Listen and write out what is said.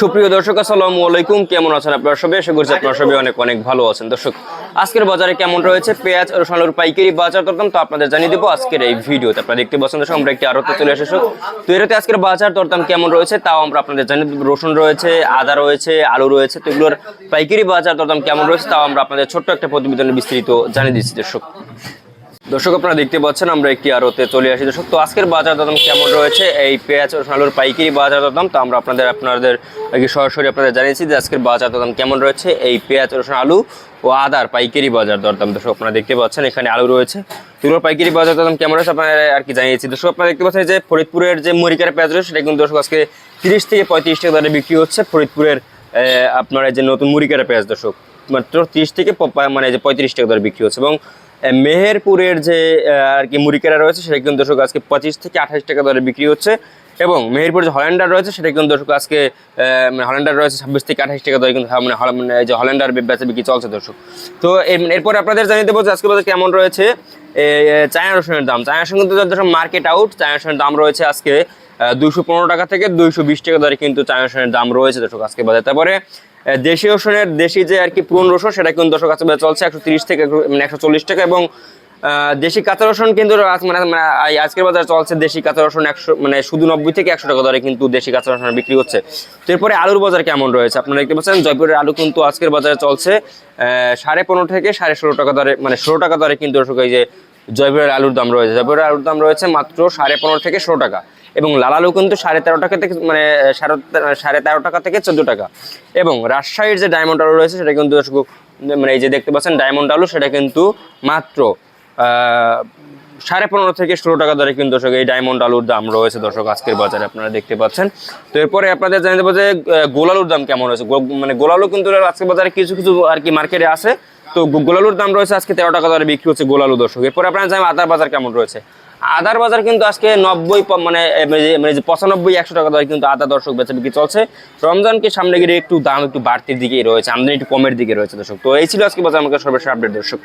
সুপ্রিয় দর্শক, আসসালামু আলাইকুম। কেমন আছেন আপনারা সবাই? আশা করছি আপনারা সবাই অনেক অনেক ভালো আছেন। দর্শক, আজকের বাজারে কেমন রয়েছে? পেঁয়াজ, রসুন পাইকারি বাজার দরদাম তো আপনাদের জানিয়ে দেবো আজকের এই ভিডিওতে। আপনারা দেখতে পাচ্ছেন, দর্শক, আমরা একটি আরতে চলে এসেছ। তো এটাতে আজকের বাজার দরদাম কেমন রয়েছে তাও আমরা আপনাদের জানিয়ে দেবো। রসুন রয়েছে, আদা রয়েছে, আলু রয়েছে, তো এগুলোর পাইকারি বাজার দরদাম কেমন রয়েছে তাও আমরা আপনাদের ছোট্ট একটা প্রতিবেদনে বিস্তারিত জানিয়ে দিচ্ছি, দর্শক। দর্শক, আপনারা দেখতে পাচ্ছেন, আমরা একটি আরতে চলে আসি। দর্শক, তো আজকের বাজার দাম কেমন রয়েছে? এই পেঁয়াজ ও আলুর পাইকারি বাজার দাম, তো আমরা আপনাদের আপনাদের সরাসরি আপনাদের জানিয়েছি যে আজকের বাজার দাম কেমন রয়েছে। এই পেঁয়াজ রসুন আলু ও আদার পাইকারি বাজার দরদাম দর্শক, আপনারা দেখতে পাচ্ছেন, এখানে আলু রয়েছে। এগুলোর পাইকারি বাজার দাম কেমন রয়েছে আপনারা আর কি জানিয়েছি। দর্শক, আপনারা দেখতে পাচ্ছেন যে ফরিদপুরের যে মরিকার পেঁয়াজ রয়েছে, সেটা কিন্তু দর্শক আজকে তিরিশ থেকে পঁয়ত্রিশ টাকা দরে বিক্রি হচ্ছে। ফরিদপুরের আপনার যে নতুন মুড়িকার পেঁয়াজ, দর্শক, মাত্র তিরিশ থেকে মানে যে পঁয়ত্রিশ টাকা দরে বিক্রি হচ্ছে। এবং মেহেরপুরের যে আর কি মুড়িকেরা রয়েছে, সেটা কিন্তু দর্শক আজকে পঁচিশ থেকে আঠাশ টাকা দরে বিক্রি হচ্ছে। এবং মেহেরপুর যে হল্যান্ডার রয়েছে, সেটা কিন্তু দর্শক আজকে মানে হল্যান্ডার রয়েছে ছাব্বিশ থেকে আঠাশ টাকা দরে কিন্তু মানে যে হল্যান্ডার বেচা বিক্রি চলছে দর্শক। তো এর- এরপর আপনাদের জানিয়ে দেবো যে আজকে বাজার কেমন রয়েছে চায়না রসুনের দাম। চায়না রসুন কিন্তু দর্শক মার্কেট আউট চায়না রসুনের দাম রয়েছে আজকে দুইশো পনেরো টাকা থেকে দুইশো বিশ টাকা দরে কিন্তু চায়না রসুনের দাম রয়েছে দর্শক আজকে বাজার। তারপরে দেশি রসুনের দেশি যে আর কি পুরন রসুন, সেটা কিন্তু দর্শক বাজারে চলছে একশো তিরিশ থেকে মানে একশো চল্লিশ টাকা এবং দেশি কাঁচা রসুন কিন্তু মানে মানে আজকের বাজারে চলছে দেশি কাঁচা রসুন একশো মানে শুধু নব্বই থেকে একশো টাকা দরে কিন্তু দেশি কাঁচা রসুন বিক্রি হচ্ছে। তো এরপরে আলুর বাজার কেমন রয়েছে? আপনারা দেখতে পাচ্ছেন, জয়পুরের আলু কিন্তু আজকের বাজারে চলছে সাড়ে পনেরো থেকে সাড়ে ষোলো টাকা দরে মানে ষোলো টাকা দরে কিন্তু এই যে জয়পুরের আলুর দাম রয়েছে। জয়পুরের আলুর দাম রয়েছে মাত্র সাড়ে পনেরো থেকে ষোলো টাকা। এবং লাল আলু কিন্তু সাড়ে তেরো টাকা থেকে মানে সাড়ে সাড়ে তেরো টাকা থেকে চোদ্দ টাকা। এবং রাজশাহীর যে ডায়মন্ড আলু রয়েছে, সেটা কিন্তু মানে এই যে দেখতে পাচ্ছেন ডায়মন্ড আলু, সেটা কিন্তু মাত্র সাড়ে পনেরো থেকে ষোলো টাকা দরে কিন্তু দর্শক এই ডায়মন্ড আলুর দাম রয়েছে দর্শক আজকের বাজারে, আপনারা দেখতে পাচ্ছেন। তো এরপরে আপনাদের জানিয়ে দেবো যে গোলালুর দাম কেমন রয়েছে? মানে গোলালু কিন্তু আজকের বাজারে কিছু কিছু আর কি মার্কেটে আছে। তো গোলালুর দাম রয়েছে আজকে তেরো টাকা দরে বিক্রি হচ্ছে গোলালু দর্শক। এরপরে আপনারা জানেন আদার বাজার কেমন রয়েছে। আদার বাজার কিন্তু আজকে নব্বই মানে মানে মানে যে পঁচানব্বই, একশো টাকা দরে কিন্তু আদা দর্শক বেচা বিক্রি চলছে। রমজানকে সামনে গিয়ে একটু দাম একটু বাড়তির দিকেই রয়েছে, আমদানি একটু কমের দিকে রয়েছে দর্শক। তো এই ছিল আজকে বাজার আমাকে সর্বশেষ আপডেট দর্শক।